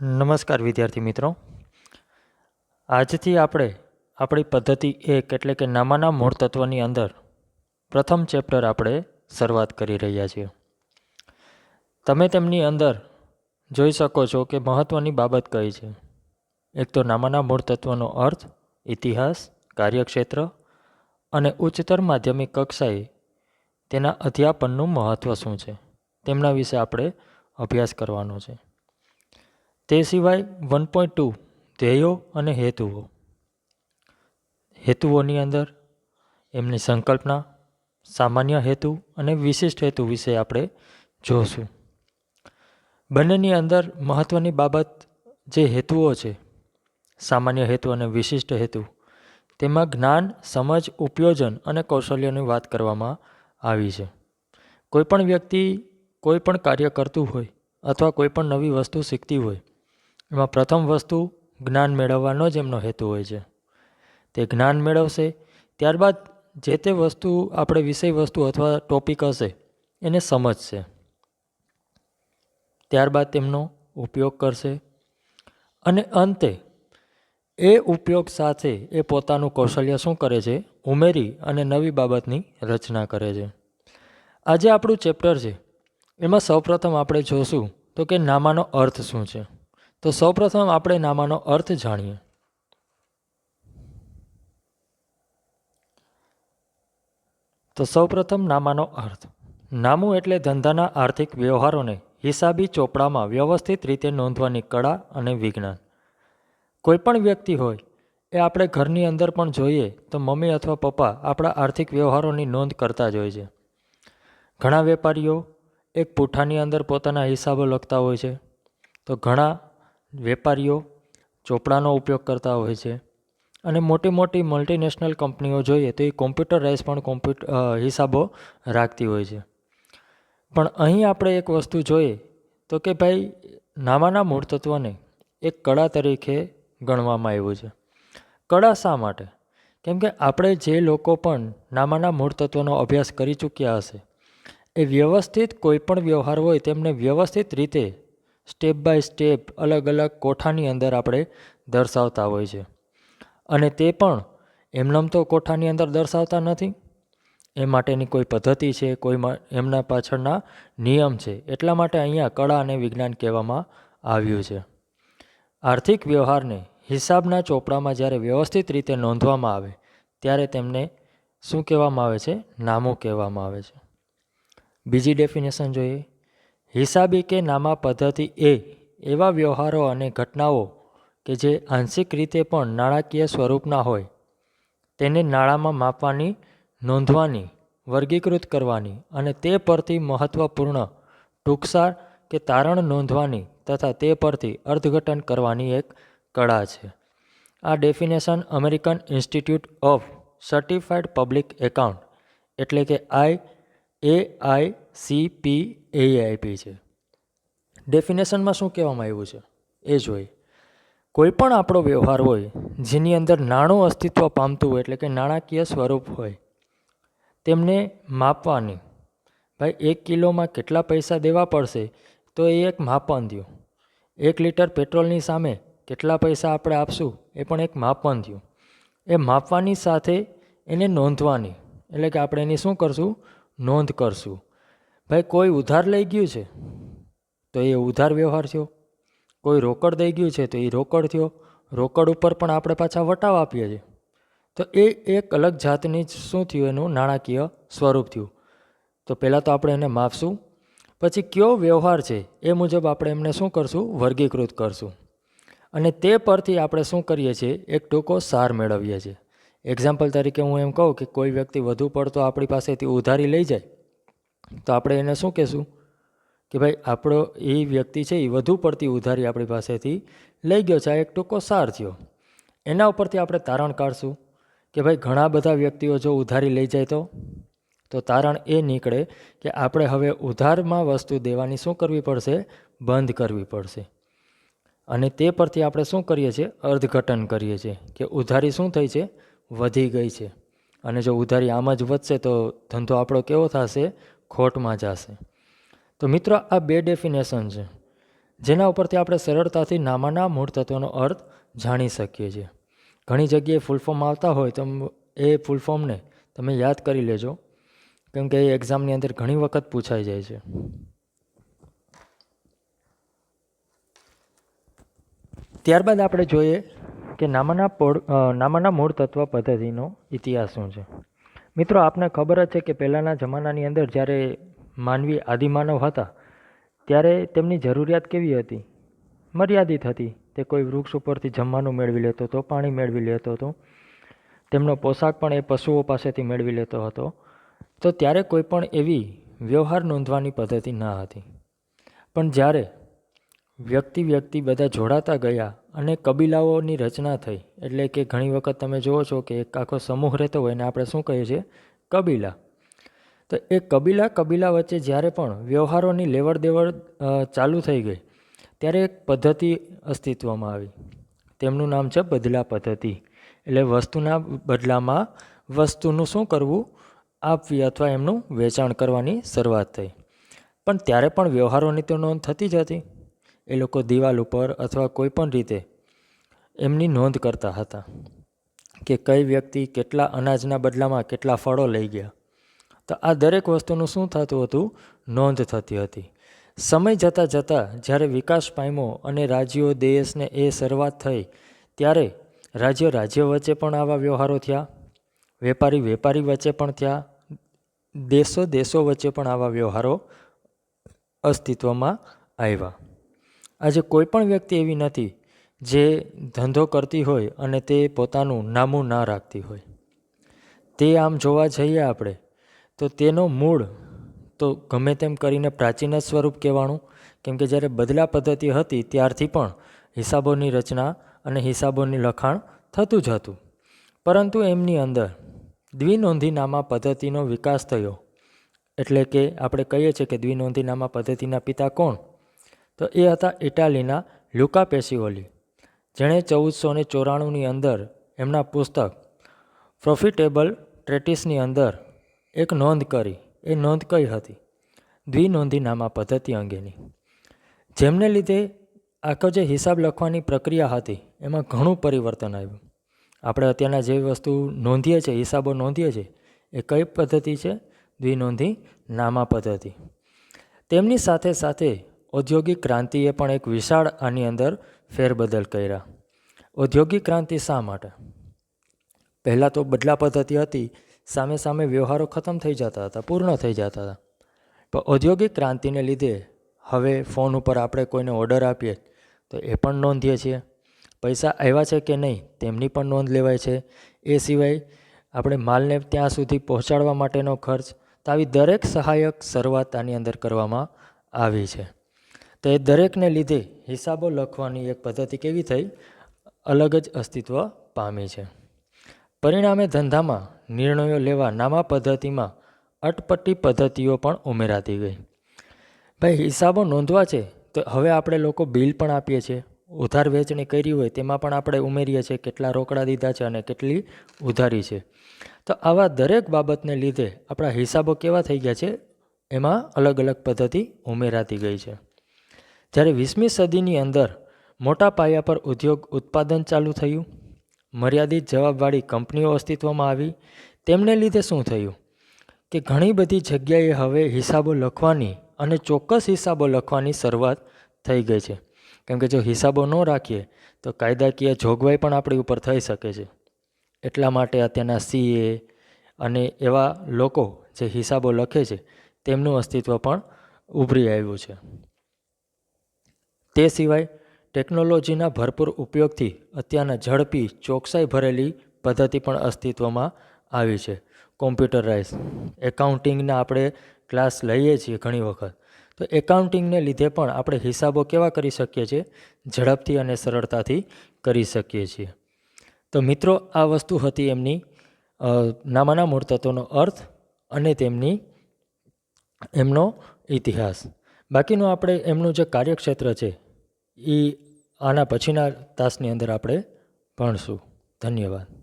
નમસ્કાર વિદ્યાર્થી મિત્રો. આજથી આપણે આપણી પદ્ધતિ એક એટલે કે નામાના મૂળ તત્વની અંદર પ્રથમ ચેપ્ટર આપણે શરૂઆત કરી રહ્યા છીએ. તમે તેમની અંદર જોઈ શકો છો કે મહત્ત્વની બાબત કઈ છે. એક તો નામાના મૂળ તત્વનો અર્થ ઇતિહાસ, કાર્યક્ષેત્ર અને ઉચ્ચતર માધ્યમિક કક્ષાએ તેના અધ્યાપનનું મહત્ત્વ શું છે, તેમના વિશે આપણે અભ્યાસ કરવાનો છે. તે સિવાય વન પોઈન્ટ ટુ ધ્યેયો અને હેતુઓ. હેતુઓની અંદર એમની સંકલ્પના, સામાન્ય હેતુ અને વિશિષ્ટ હેતુ વિશે આપણે જોશું. બંનેની અંદર મહત્ત્વની બાબત જે હેતુઓ છે, સામાન્ય હેતુ અને વિશિષ્ટ હેતુ, તેમાં જ્ઞાન, સમજ, ઉપયોજન અને કૌશલ્યની વાત કરવામાં આવી છે. કોઈપણ વ્યક્તિ કોઈ પણ કાર્ય કરતું હોય અથવા કોઈ પણ નવી વસ્તુ શીખતી હોય એમાં પ્રથમ વસ્તુ જ્ઞાન મેળવવાનો જ એમનો હેતુ હોય છે. તે જ્ઞાન મેળવશે, ત્યારબાદ જે તે વસ્તુ આપણે વિષય વસ્તુ અથવા ટોપિક હશે, એને સમજશે. ત્યારબાદ તેમનો ઉપયોગ કરશે અને અંતે એ ઉપયોગ સાથે એ પોતાનું કૌશલ્ય શું કરે છે? ઉમેરી અને નવી બાબતની રચના કરે છે. આજે આપણું ચેપ્ટર છે, એમાં સૌપ્રથમ આપણે જોશું તો કે નામાનો અર્થ શું છે. તો સૌપ્રથમ આપણે નામાનો અર્થ જાણીએ. તો સૌપ્રથમ નામાનો અર્થ. નામું એટલે ધંધાના આર્થિક વ્યવહારોને હિસાબી ચોપડામાં વ્યવસ્થિત રીતે નોંધવાની કળા અને વિજ્ઞાન. કોઈપણ વ્યક્તિ હોય, એ આપણે ઘરની અંદર પણ જોઈએ તો મમ્મી અથવા પપ્પા આપણા આર્થિક વ્યવહારોની નોંધ કરતા જ હોય છે. ઘણા વેપારીઓ એક પૂઠાની અંદર પોતાના હિસાબો લખતા હોય છે. તો ઘણા વેપારીઓ ચોપડાનો ઉપયોગ કરતા હોય છે. અને મોટી મોટી મલ્ટીનેશનલ કંપનીઓ જોઈએ તો એ કોમ્પ્યુટરાઇઝ પણ કોમ્પ્યુટ હિસાબો રાખતી હોય છે. પણ અહીં આપણે એક વસ્તુ જોઈએ તો કે ભાઈ નામાના મૂળ તત્વને એક કળા તરીકે ગણવામાં આવ્યું છે. કળા શા માટે? કેમ કે આપણે જે લોકો પણ નામાના મૂળ તત્વનો અભ્યાસ કરી ચૂક્યા હશે, એ વ્યવસ્થિત કોઈ પણ વ્યવહાર હોય તેમને વ્યવસ્થિત રીતે સ્ટેપ બાય સ્ટેપ અલગ અલગ કોઠાની અંદર આપણે દર્શાવતા હોય છે. અને તે પણ એમનામ તો કોઠાની અંદર દર્શાવતા નથી. એ માટેની કોઈ પદ્ધતિ છે, કોઈ એમના પાછળના નિયમ છે. એટલા માટે અહીંયા કળા અને વિજ્ઞાન કહેવામાં આવ્યું છે. આર્થિક વ્યવહારને હિસાબના ચોપડામાં જ્યારે વ્યવસ્થિત રીતે નોંધવામાં આવે, ત્યારે તેમને શું કહેવામાં આવે છે? નામું કહેવામાં આવે છે. બીજી ડેફિનેશન જોઈએ. હિસાબી કે નામા પદ્ધતિ એ એવા વ્યવહારો અને ઘટનાઓ કે જે આંશિક રીતે પણ નાણાકીય સ્વરૂપના હોય, તેને નાણાંમાં માપવાની, નોંધવાની, વર્ગીકૃત કરવાની અને તે પરથી મહત્ત્વપૂર્ણ ટૂંકસાર કે તારણ નોંધવાની તથા તે પરથી અર્થઘટન કરવાની એક કળા છે. આ definition American institute of certified public account એટલે કે આઈ એ આઈ સી પી એઆઈપી છે. ડેફિનેશનમાં શું કહેવામાં આવ્યું છે? એ જોઈ. કોઈ પણ આપણો વ્યવહાર હોય, જેની અંદર નાણું અસ્તિત્વ પામતું હોય, એટલે કે નાણાકીય સ્વરૂપ હોય, તેમને માપવાની. ભાઈ, એક કિલોમાં કેટલા પૈસા દેવા પડશે? તો એ એક માપન થયું એક લીટર પેટ્રોલની સામે કેટલા પૈસા આપણે આપશું? એ પણ એક માપન થયું એ માપવાની સાથે એને નોંધવાની. એટલે કે આપણે એની શું કરશું? નોંધ કરશું. ભાઈ, કોઈ ઉધાર લઈ ગયું છે? તો એ ઉધાર વ્યવહાર થયો. કોઈ રોકડ દઈ ગયું છે તો એ રોકડ થયો. રોકડ ઉપર પણ આપણે પાછા વટાવ આપીએ છીએ. તો એ એક અલગ જાતની શું થયું? એનું નાણાકીય સ્વરૂપ થયું. તો પહેલાં તો આપણે એને માપશું. પછી કયો વ્યવહાર છે એ મુજબ આપણે એમને શું કરશું? વર્ગીકૃત કરશું. અને તે પરથી આપણે શું કરીએ છીએ? એક ટૂંકો સાર મેળવીએ છીએ. એક્ઝામ્પલ તરીકે હું એમ કહું કે કોઈ વ્યક્તિ વધુ પડતો આપણી પાસેથી ઉધારી લઈ જાય, તો આપણે એને શું કહેશું? કે ભાઈ, આપણો એ વ્યક્તિ છે એ વધુ પડતી ઉધારી આપણી પાસેથી લઈ ગયો છે, આ એક ટૂંકો સાર થયો. એના ઉપરથી આપણે તારણ કાઢશું કે ભાઈ, ઘણા બધા વ્યક્તિઓ જો ઉધારી લઈ જાય તો? તો તારણ એ નીકળે કે આપણે હવે ઉધારમાં વસ્તુ દેવાની શું કરવી પડશે? બંધ કરવી પડશે. અને તે પરથી આપણે શું કરીએ છીએ? અર્થઘટન કરીએ છીએ કે ઉધારી શું થઈ છે? વધી ગઈ છે. અને જો ઉધારી આમ જ વધશે તો ધંધો આપણો કેવો થશે? ખોટમાં જશે. તો મિત્રો, આ બે ડેફિનેશન છે, જેના ઉપરથી આપણે સરળતાથી નામાના મૂળ તત્વનો અર્થ જાણી શકીએ છીએ. ઘણી જગ્યાએ ફૂલ ફોર્મ આવતા હોય તો એ ફૂલ ફોર્મને તમે યાદ કરી લેજો. કેમ કે એ એક્ઝામની અંદર ઘણી વખત પૂછાઈ જાય છે. ત્યારબાદ આપણે જોઈએ કે નામાના પોળ નામાના મૂળ તત્વ પદ્ધતિનો ઇતિહાસ શું છે? મિત્રો, આપને ખબર જ છે કે પહેલાંના જમાનાની અંદર જ્યારે માનવી આદિમાનવ હતા, ત્યારે તેમની જરૂરિયાત કેવી હતી? મર્યાદિત હતી. તે કોઈ વૃક્ષ ઉપરથી જમવાનું મેળવી લેતો હતો, પાણી મેળવી લેતો હતો, તેમનો પોશાક પણ એ પશુઓ પાસેથી મેળવી લેતો હતો. તો ત્યારે કોઈ પણ એવી વ્યવહાર નોંધવાની પદ્ધતિ ન હતી. પણ જ્યારે વ્યક્તિ વ્યક્તિ બધા જોડાતા ગયા અને કબીલાઓની રચના થઈ. એટલે કે ઘણી વખત તમે જુઓ છો કે એક આખો સમૂહ રહેતો હોય એને આપણે શું કહીએ છીએ? કબીલા. તો એ કબીલા કબીલા વચ્ચે જ્યારે પણ વ્યવહારોની લેવડ દેવડ ચાલુ થઈ ગઈ, ત્યારે એક પદ્ધતિ અસ્તિત્વમાં આવી. તેમનું નામ છે બદલા પદ્ધતિ. એટલે વસ્તુના બદલામાં વસ્તુનું શું કરવું? આપવી અથવા એમનું વેચાણ કરવાની શરૂઆત થઈ. પણ ત્યારે પણ વ્યવહારોની તો નોંધ થતી જ હતી. એ લોકો દિવાલ ઉપર અથવા કોઈ પણ રીતે એમની નોંધ કરતા હતા કે કઈ વ્યક્તિ કેટલા અનાજના બદલામાં કેટલા ફળો લઈ ગયા. તો આ દરેક વસ્તુનું શું થતું હતું? નોંધ થતી હતી. સમય જતાં જતાં જ્યારે વિકાસ પામ્યો અને રાજ્યો દેશને એ શરૂઆત થઈ, ત્યારે રાજ્ય રાજ્ય વચ્ચે પણ આવા વ્યવહારો થયા. વેપારી વેપારી વચ્ચે પણ થયા. દેશો દેશો વચ્ચે પણ આવા વ્યવહારો અસ્તિત્વમાં આવ્યા. આજે કોઈ પણ વ્યક્તિ એવી નથી જે ધંધો કરતી હોય અને તે પોતાનું નામું ના રાખતી હોય. તે આમ જોવા જઈએ આપણે, તો તેનો મૂળ તો ગમે તેમ કરીને પ્રાચીન સ્વરૂપ કહેવાનું, કેમ કે જ્યારે બદલા પદ્ધતિ હતી ત્યારથી પણ હિસાબોની રચના અને હિસાબોની લખાણ થતું જ હતું. પરંતુ એમની અંદર દ્વિનોંધીનામા પદ્ધતિનો વિકાસ થયો. એટલે કે આપણે કહીએ છીએ કે દ્વિનોંધીનામા પદ્ધતિના પિતા કોણ? તો એ હતા ઇટાલીના લુકા પેસિઓલી જેણે ચૌદસો ને ચોરાણુંની અંદર એમના પુસ્તક પ્રોફિટેબલ ટ્રેટિસની અંદર એક નોંધ કરી. એ નોંધ કઈ હતી? દ્વિનોંધીનામા પદ્ધતિ અંગેની. જેમને લીધે આખો જે હિસાબ લખવાની પ્રક્રિયા હતી, એમાં ઘણું પરિવર્તન આવ્યું. આપણે અત્યારના જે વસ્તુ નોંધીએ છીએ, હિસાબો નોંધીએ છીએ, એ કઈ પદ્ધતિ છે? દ્વિનોંધી નામા પદ્ધતિ. તેમની સાથે સાથે ઔદ્યોગિક ક્રાંતિએ પણ એક વિશાળ આની અંદર ફેરબદલ કર્યા. ઔદ્યોગિક ક્રાંતિ શા માટે? પહેલાં તો બદલા પદ્ધતિ હતી, સામે સામે વ્યવહારો ખતમ થઈ જતા હતા, પૂર્ણ થઈ જતા હતા. પણ ઔદ્યોગિક ક્રાંતિને લીધે હવે ફોન ઉપર આપણે કોઈને ઓર્ડર આપીએ તો એ પણ નોંધીએ છીએ. પૈસા આવ્યા છે કે નહીં, તેમની પણ નોંધ લેવાય છે. એ સિવાય આપણે માલને ત્યાં સુધી પહોંચાડવા માટેનો ખર્ચ, તો આવી દરેક સહાયક શરૂઆત આની અંદર કરવામાં આવી છે. તો એ દરેકને લીધે હિસાબો લખવાની એક પદ્ધતિ કેવી થઈ? અલગ જ અસ્તિત્વ પામી છે. પરિણામે ધંધામાં નિર્ણયો લેવા નામા પદ્ધતિમાં અટપટી પદ્ધતિઓ પણ ઉમેરાતી ગઈ. ભાઈ, હિસાબો નોંધવા છે તો હવે આપણે લોકો બિલ પણ આપીએ છીએ. ઉધાર વેચણી કરી હોય તેમાં પણ આપણે ઉમેરીએ છીએ કેટલા રોકડા દીધા છે અને કેટલી ઉધારી છે. તો આવા દરેક બાબતને લીધે આપણા હિસાબો કેવા થઈ ગયા છે? એમાં અલગ અલગ પદ્ધતિ ઉમેરાતી ગઈ છે. જ્યારે વીસમી સદીની અંદર મોટા પાયા પર ઉદ્યોગ ઉત્પાદન ચાલુ થયું, મર્યાદિત જવાબવાળી કંપનીઓ અસ્તિત્વમાં આવી, તેમને લીધે શું થયું? કે ઘણી બધી જગ્યાએ હવે હિસાબો લખવાની અને ચોક્કસ હિસાબો લખવાની શરૂઆત થઈ ગઈ છે. કેમ કે જો હિસાબો ન રાખીએ, તો કાયદાકીય જોગવાઈ પણ આપણી ઉપર થઈ શકે છે. એટલા માટે અત્યારના સીએ અને એવા લોકો જે હિસાબો લખે છે, તેમનું અસ્તિત્વ પણ ઉભરી આવ્યું છે. તે સિવાય ટેકનોલોજીના ભરપૂર ઉપયોગથી અત્યારના ઝડપી, ચોકસાઈ ભરેલી પદ્ધતિ પણ અસ્તિત્વમાં આવી છે. કોમ્પ્યુટરાઇઝ એકાઉન્ટિંગના આપણે ક્લાસ લઈએ છીએ ઘણી વખત. તો એકાઉન્ટિંગને લીધે પણ આપણે હિસાબો કેવા કરી શકીએ છીએ? ઝડપથી અને સરળતાથી કરી શકીએ છીએ. તો મિત્રો, આ વસ્તુ હતી એમની નામાના મૂળ તત્વોનો અર્થ અને તેમની એમનો ઇતિહાસ. બાકીનું આપણે એમનું જે કાર્યક્ષેત્ર છે એ આના પછીના તાસની અંદર આપણે ભણશું. ધન્યવાદ.